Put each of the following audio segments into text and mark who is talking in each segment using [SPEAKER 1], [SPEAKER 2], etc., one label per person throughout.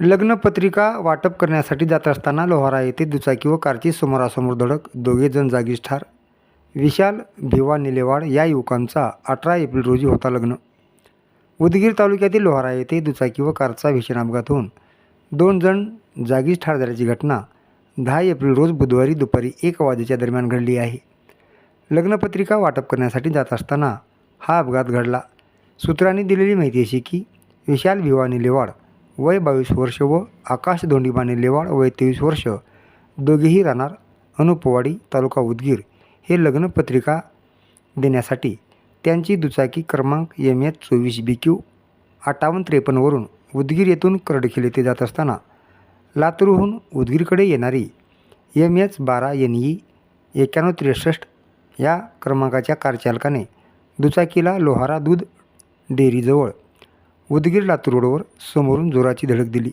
[SPEAKER 1] लग्नपत्रिका वाटप करण्यासाठी जात असताना लोहारा येथे दुचाकी व कारची समोरासमोर धडक दोघे जण जागीच ठार विशाल भिवा निलेवाड या युवकांचा अठरा एप्रिल रोजी होता लग्न. उदगीर तालुक्यातील लोहारा येथे दुचाकी व कारचा भीषण अपघात होऊन दोन जण जागीच ठार झाल्याची घटना दहा एप्रिल रोज बुधवारी दुपारी एक वाजेच्या दरम्यान घडली आहे. लग्नपत्रिका वाटप करण्यासाठी जात असताना हा अपघात घडला. सूत्रांनी दिलेली माहिती अशी की विशाल भिवा निलेवाड वय बावीस वर्ष व आकाश धोंडीबाने लेवाड वय तेवीस वर्ष. दोघेही राहणार अनुपवाडी तालुका उदगीर. हे लग्नपत्रिका देण्यासाठी त्यांची दुचाकी क्रमांक एम एच चोवीस बी क्यू अठ्ठावन्न त्रेपन्नवरून उदगीर येथून करडखिल येथे जात असताना लातूरहून उदगीरकडे येणारी एम एच बारा एन ई एक्याण्णव त्रेसष्ट या क्रमांकाच्या कारचालकाने दुचाकीला लोहारा दूध डेअरीजवळ उदगीर लातूर रोडवर समोरून जोराची धडक दिली.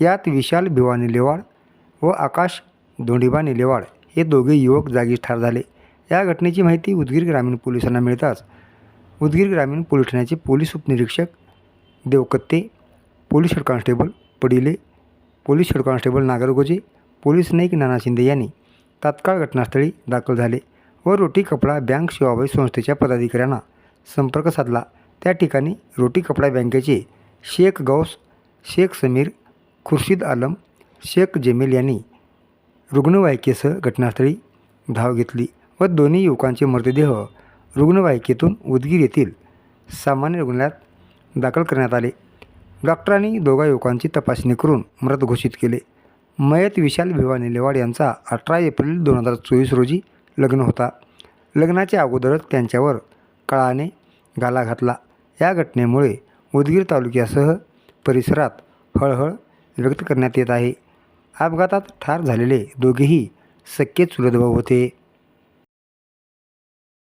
[SPEAKER 1] यात विशाल भिवा निलेवाड व आकाश धोंडीबा निलेवाड हे दोघे युवक जागीच ठार झाले. या घटनेची माहिती उदगीर ग्रामीण पोलिसांना मिळताच उदगीर ग्रामीण पोलीस ठाण्याचे पोलीस उपनिरीक्षक Devkatte police head constable Padile police head constable Nagargoje police Naik Nana Shinde यांनी तात्काळ घटनास्थळी दाखल झाले व रोटी कपडा बँक सेवाभावी संस्थेच्या पदाधिकाऱ्यांना संपर्क साधला. त्या ठिकाणी रोटी कपडा बँकेचे शेख गौस शेख समीर खुर्शीद आलम शेख जमील यांनी रुग्णवाहिकेसह घटनास्थळी धाव घेतली व दोन्ही युवकांचे मृतदेह रुग्णवाहिकेतून उदगीर येथील सामान्य रुग्णालयात दाखल करण्यात आले. डॉक्टरांनी दोघा युवकांची तपासणी करून मृत घोषित केले. मयत विशाल भिवा निलेवाड यांचा अठरा एप्रिल दोन हजार चोवीस रोजी लग्न होता. लग्नाच्या अगोदरच त्यांच्यावर कळाने घाला घातला. या घटनेमुळे उदगीर तालुक्यासह परिसरात हळहळ व्यक्त करण्यात येत आहे. अपघातात ठार झालेले दोघेही सख्खे चुलत भाऊ होते.